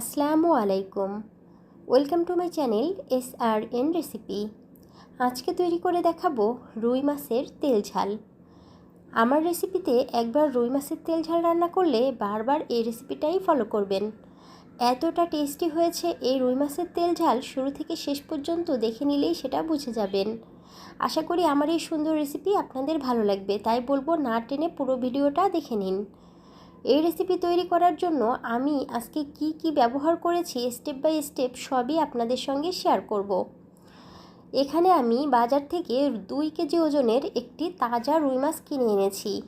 আসসালামু আলাইকুম। Welcome to my channel S R N recipe. আজকে তৈরি করে দেখাবো রুই মাছের তেল ঝাল। আমার রেসিপিতে একবার রুই মাছের তেল ঝাল রান্না করলে বারবার এই রেসিপিটাই ফলো করবেন। এতটা টেস্টি হয়েছে এই রুই মাছের তেল ঝাল শুরু থেকে শেষ পর্যন্ত দেখে নিলেই সেটা বুঝে যাবেন। আশা করি আমার এই সুন্দর রেসিপি আপনাদের ভালো লাগবে, তাই বলব না টেনে পুরো ভিডিওটা দেখে নিন। এই রেসিপি তৈরি করার জন্য আমি আজকে কি কি ব্যবহার করেছি স্টেপ বাই স্টেপ সবই আপনাদের সঙ্গে শেয়ার করব। এখানে আমি বাজার থেকে দুই কেজি ওজনের একটি তাজা রুই মাছ কিনে এনেছি।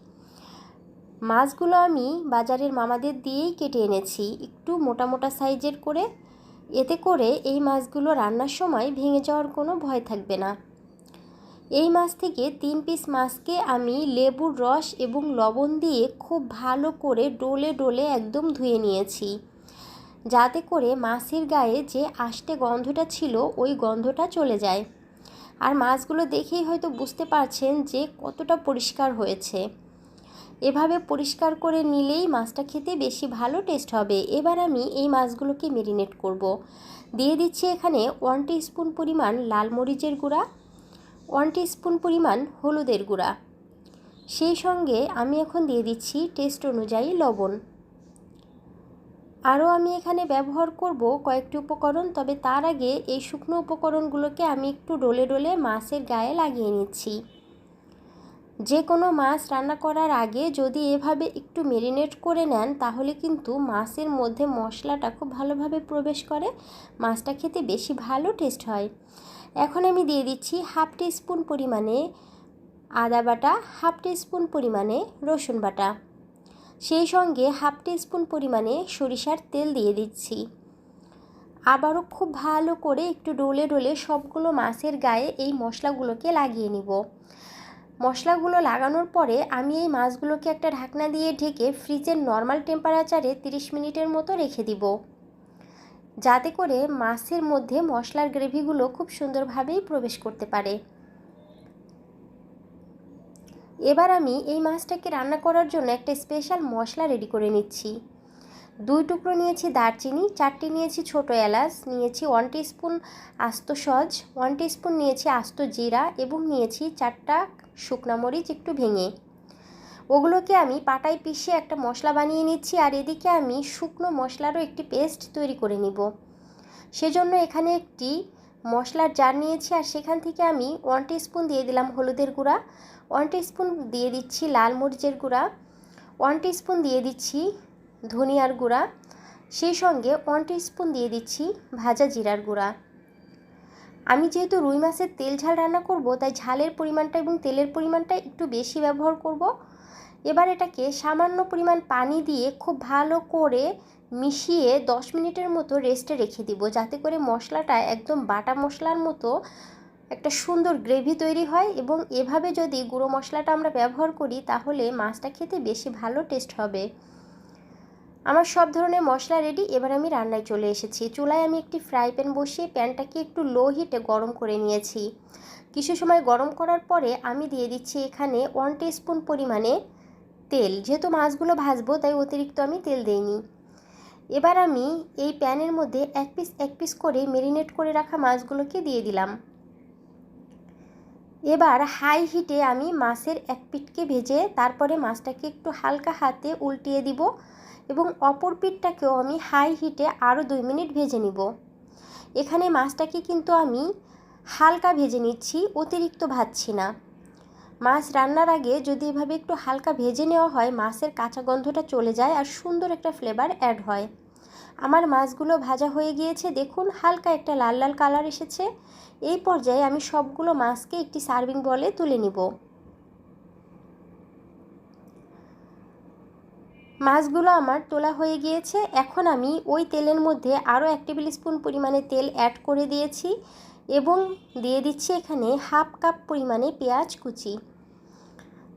মাছগুলো আমি বাজারের মামাদের দিয়েই কেটে এনেছি, একটু মোটা মোটা সাইজের করে। এতে করে এই মাছগুলো রান্নার সময় ভেঙে যাওয়ার কোনো ভয় থাকবে না। এই মাছ থেকে তিন পিস মাছকে আমি লেবুর রস এবং লবণ দিয়ে খুব ভালো করে ডোলে ডোলে একদম ধুয়ে নিয়েছি। যাতে করে মাছের গায়ে যে আষ্টে গন্ধটা ছিল, ওই গন্ধটা চলে যায়। আর মাছগুলো দেখেই হয়তো বুঝতে পারছেন যে কতটা পরিষ্কার হয়েছে। এভাবে পরিষ্কার করে নিলেই মাছটা খেতে বেশি ভালো টেস্ট হবে। এবার আমি এই মাছগুলোকে মেরিনেট করব। দিয়ে দিচ্ছি এখানে ওয়ান স্পুন পরিমাণ লাল মরিচের গুঁড়া। ওয়ান স্পুন পরিমাণ হলুদের গুঁড়া। সেই সঙ্গে আমি এখন দিয়ে দিচ্ছি টেস্ট অনুযায়ী লবণ। আরও আমি এখানে ব্যবহার করব কয়েকটি উপকরণ, তবে তার আগে এই শুকনো উপকরণগুলোকে আমি একটু ডলে ডলে মাছের গায়ে লাগিয়ে নিচ্ছি। যে কোনো মাছ রান্না করার আগে যদি এভাবে একটু মেরিনেট করে নেন, তাহলে কিন্তু মাছের মধ্যে মশলাটা খুব ভালোভাবে প্রবেশ করে, মাছটা খেতে বেশি ভালো টেস্ট হয়। এখন আমি দিয়ে দিচ্ছি হাফ টি স্পুন পরিমাণে আদা বাটা, হাফ স্পুন পরিমাণে রসুন বাটা। সেই সঙ্গে হাফ স্পুন পরিমাণে সরিষার তেল দিয়ে দিচ্ছি। আবারও খুব ভালো করে একটু ডোলে ডোলে সবগুলো মাছের গায়ে এই মশলাগুলোকে লাগিয়ে নিব। মশলাগুলো লাগানোর পরে আমি এই মাছগুলোকে একটা ঢাকনা দিয়ে ঢেকে ফ্রিজের নর্মাল টেম্পারেচারে 30 মিনিটের মতো রেখে দিব। যাতে করে মাছের মধ্যে মশলার গ্রেভিগুলো খুব সুন্দরভাবেই প্রবেশ করতে পারে। এবার আমি এই মাছটাকে রান্না করার জন্য একটা স্পেশাল মশলা রেডি করে নিচ্ছি। দুই টুকরো নিয়েছি দারচিনি, চারটি নিয়েছি ছোটো এলাচ, নিয়েছি ওয়ান স্পুন আস্ত সজ, ওয়ান স্পুন নিয়েছি আস্ত জিরা এবং নিয়েছি চারটা শুকনা মরিচ একটু ভেঙে। ওগুলোকে আমি পাটায় পিষে একটা মশলা বানিয়ে নিচ্ছি আর এদিকে আমি শুকনো মশলারও একটি পেস্ট তৈরি করে নিব। সেজন্য এখানে একটি মশলার জার নিয়েছি আর সেখান থেকে আমি ওয়ান স্পুন দিয়ে দিলাম হলুদের গুঁড়া, ওয়ান স্পুন দিয়ে দিচ্ছি লাল মরিচের গুঁড়া, ওয়ান স্পুন দিয়ে দিচ্ছি ধনিয়ার গুঁড়া, সেই সঙ্গে ওয়ান স্পুন দিয়ে দিচ্ছি ভাজা জিরার গুঁড়া। আমি যেহেতু রুই মাছের তেল ঝাল রান্না করব, তাই ঝালের পরিমাণটা এবং তেলের পরিমাণটা একটু বেশি ব্যবহার করব। এবার এটাকে সামান্য পরিমাণ পানি দিয়ে খুব ভালো করে মিশিয়ে দশ মিনিটের মতো রেস্টে রেখে দিব। যাতে করে মশলাটা একদম বাটা মশলার মতো একটা সুন্দর গ্রেভি তৈরি হয় এবং এভাবে যদি গুঁড়ো মশলাটা আমরা ব্যবহার করি তাহলে মাছটা খেতে বেশি ভালো টেস্ট হবে। আমার সব ধরনের মশলা রেডি এবার আমি রান্নায় চলে এসেছি। চুলায় আমি একটি ফ্রাই প্যান বসিয়ে প্যানটাকে একটু লো হিটে গরম করে নিয়েছি। কিছু সময় গরম করার পরে আমি দিয়ে দিচ্ছি এখানে ওয়ান স্পুন পরিমাণে তেল, যেহেতু মাছগুলো ভাজবো, তাই অতিরিক্ত আমি তেল দেইনি। এবার আমি এই প্যানের মধ্যে এক পিস এক পিস করে মেরিনেট করে রাখা মাছগুলোকে দিয়ে দিলাম। এবার হাই হিটে আমি মাছের এক পিঠকে ভেজে তারপরে মাছটাকে একটু হালকা হাতে উল্টিয়ে দিব এবং অপর পিঠটাকেও আমি হাই হিটে আরও দুই মিনিট ভেজে নিব। এখানে মাছটাকে কিন্তু আমি হালকা ভেজে নিচ্ছি, অতিরিক্ত ভাজছি না। মাছ রান্নার আগে যদি এভাবে একটু হালকা ভেজে নেওয়া হয়, মাছের কাঁচা গন্ধটা চলে যায় আর সুন্দর একটা ফ্লেভার অ্যাড হয়। আমার মাছগুলো ভাজা হয়ে গিয়েছে, দেখুন হালকা একটা লাল লাল কালার এসেছে। এই পর্যায়ে আমি সবগুলো মাছকে একটি সার্ভিং বলে তুলে নিব। মাছগুলো আমার তোলা হয়ে গিয়েছে। এখন আমি ওই তেলের মধ্যে আরও এক টেবিল স্পুন পরিমাণে তেল অ্যাড করে দিয়েছি এবং দিয়ে দিচ্ছি এখানে হাফ কাপ পরিমাণে পেঁয়াজ কুচি।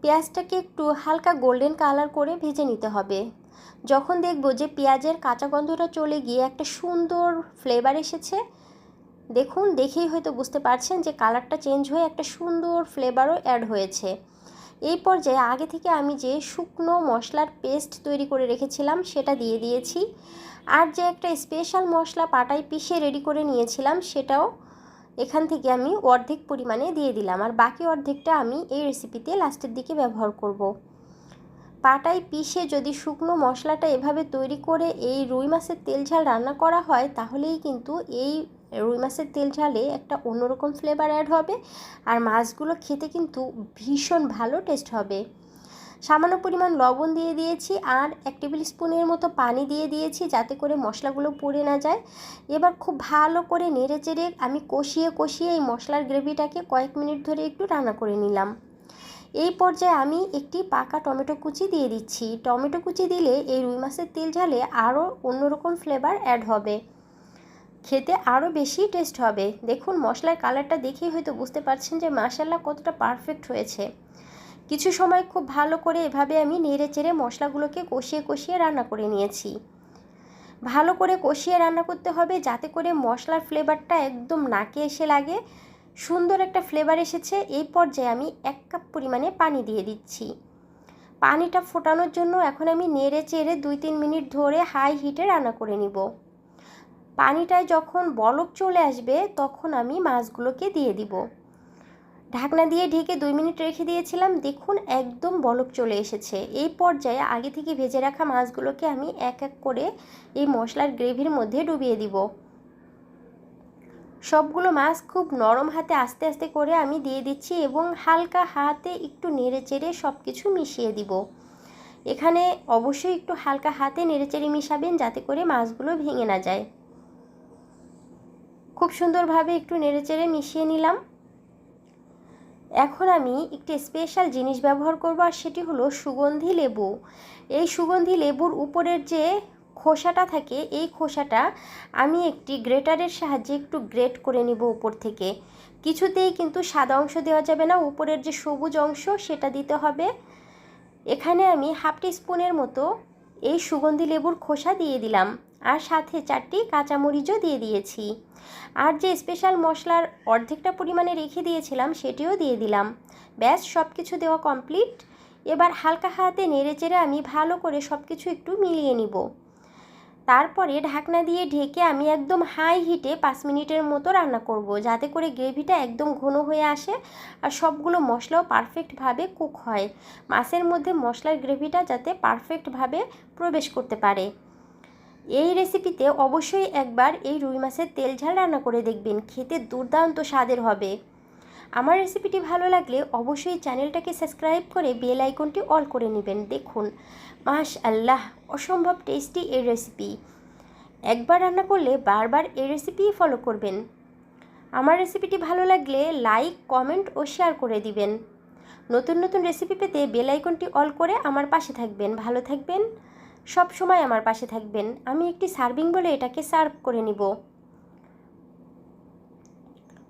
পেঁয়াজটাকে একটু হালকা গোল্ডেন কালার করে ভেজে নিতে হবে। যখন দেখব যে পেঁয়াজের কাঁচা গন্ধটা চলে গিয়ে একটা সুন্দর ফ্লেভার এসেছে, দেখুন, দেখেই হয়তো বুঝতে পারছেন যে কালারটা চেঞ্জ হয়ে একটা সুন্দর ফ্লেভারও অ্যাড হয়েছে। এই পর্যায়ে আগে থেকে আমি যে শুকনো মশলার পেস্ট তৈরি করে রেখেছিলাম, সেটা দিয়ে দিয়েছি আর যে একটা স্পেশাল মশলা পাটায় পিষে রেডি করে নিয়েছিলাম, সেটাও এখান থেকে আমি অর্ধেক পরিমাণে দিয়ে দিলাম আর বাকি অর্ধেকটা আমি এই রেসিপিতে লাস্টের দিকে ব্যবহার করব। পাটায় পিষে যদি শুকনো মশলাটা এভাবে তৈরি করে এই রুই মাছের তেল ঝাল রান্না করা হয়, তাহলেই কিন্তু এই রুই মাছের তেল ঝালে একটা অন্যরকম ফ্লেভার অ্যাড হবে। আর মাছগুলো খেতে কিন্তু ভীষণ ভালো টেস্ট হবে। সামান্য পরিমাণ লবণ দিয়ে দিয়েছি আর এক টেবিল স্পুনের মতো পানি দিয়ে দিয়েছি যাতে করে মশলাগুলো পুড়ে না যায়। এবার খুব ভালো করে নেড়ে চেড়ে আমি কষিয়ে কষিয়ে এই মশলার গ্রেভিটাকে কয়েক মিনিট ধরে একটু রান্না করে নিলাম। এই পর্যায়ে আমি একটি পাকা টমেটো কুচি দিয়ে দিচ্ছি। টমেটো কুচি দিলে এই রুই মাছের তেল ঝালে আরও অন্যরকম ফ্লেভার অ্যাড হবে। খেতে আরও বেশি টেস্ট হবে। দেখুন, মশলার কালারটা দেখেই হয়তো বুঝতে পারছেন যে মাসাল্লা কতটা পারফেক্ট হয়েছে। কিছু সময় খুব ভালো করে এভাবে আমি নেড়ে চেড়ে মশলাগুলোকে কষিয়ে কষিয়ে রান্না করে নিয়েছি। ভালো করে কষিয়ে রান্না করতে হবে যাতে করে মশলার ফ্লেভারটা একদম নাকে এসে লাগে। সুন্দর একটা ফ্লেভার এসেছে, এই পর্যায়ে আমি এক কাপ পরিমাণে পানি দিয়ে দিচ্ছি। পানিটা ফোটানোর জন্য এখন আমি নেড়ে চেড়ে দুই তিন মিনিট ধরে হাই হিটে রান্না করে নিব। পানিটায় যখন বলক চলে আসবে, তখন আমি মাছগুলোকে দিয়ে দিব। ঢাকনা দিয়ে ঢেকে দুই মিনিট রেখে দিয়েছিলাম। দেখুন, একদম বলক চলে এসেছে। এই পর্যায়ে আগে থেকে ভেজে রাখা মাছগুলোকে আমি এক এক করে এই মশলার গ্রেভির মধ্যে ডুবিয়ে দিব। সবগুলো মাছ খুব নরম হাতে আস্তে আস্তে করে আমি দিয়ে দিচ্ছি এবং হালকা হাতে একটু নেড়ে চেড়ে সব কিছু মিশিয়ে দিব। এখানে অবশ্যই একটু হালকা হাতে নেড়ে চেড়ে মিশাবেন যাতে করে মাছগুলো ভেঙে না যায়। খুব সুন্দরভাবে একটু নেড়েচেড়ে মিশিয়ে নিলাম। এখন আমি একটি স্পেশাল জিনিস ব্যবহার করব, আর সেটি হলো সুগন্ধি লেবু। এই সুগন্ধি লেবুর উপরের যে খোসাটা থাকে, এই খোসাটা আমি একটি গ্রেটারের সাহায্যে একটু গ্রেট করে নিব উপর থেকে। কিছুতেই কিন্তু সাদা অংশ দেওয়া যাবে না, উপরের যে সবুজ অংশ সেটা দিতে হবে। এখানে আমি হাফ টি স্পুনের মতো এই সুগন্ধি লেবুর খোসা দিয়ে দিলাম। আর সাথে চারটি কাঁচামরিচও দিয়ে দিয়েছি। আর যে স্পেশাল মশলার অর্ধেকটা পরিমাণে রেখে দিয়েছিলাম, সেটিও দিয়ে দিলাম। ব্যাস সব কিছু দেওয়া কমপ্লিট এবার হালকা হাতে নেড়ে চেড়ে আমি ভালো করে সব কিছু একটু মিলিয়ে নিব। তারপরে ঢাকনা দিয়ে ঢেকে আমি একদম হাই হিটে পাঁচ মিনিটের মতো রান্না করব, যাতে করে গ্রেভিটা একদম ঘন হয়ে আসে আর সবগুলো মশলাও পারফেক্টভাবে কুক হয়। মাছের মধ্যে মশলার গ্রেভিটা যাতে পারফেক্টভাবে প্রবেশ করতে পারে। এই রেসিপিতে অবশ্যই একবার এই রুই মাছের তেল ঝাল রান্না করে দেখবেন, খেতে দুর্দান্ত স্বাদের হবে। আমার রেসিপিটি ভালো লাগলে অবশ্যই চ্যানেলটাকে সাবস্ক্রাইব করে বেল আইকনটি অল করে নেবেন। দেখুন মাশ আল্লাহ অসম্ভব টেস্টি এই রেসিপি একবার রান্না করলে বারবার এই রেসিপি ফলো করবেন। আমার রেসিপিটি ভালো লাগলে লাইক কমেন্ট ও শেয়ার করে দিবেন। নতুন নতুন রেসিপি পেতে বেল আইকনটি অল করে আমার পাশে থাকবেন। ভালো থাকবেন। সব সময় আমার পাশে থাকবেন। আমি একটি সার্ভিং বলে এটাকে সার্ভ করে নিব।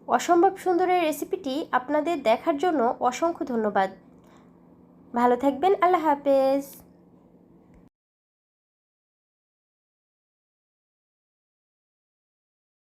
অসম্ভব সুন্দরের রেসিপিটি আপনাদের দেখার জন্য অসংখ্য ধন্যবাদ। ভালো থাকবেন, আল্লাহ হাফেজ।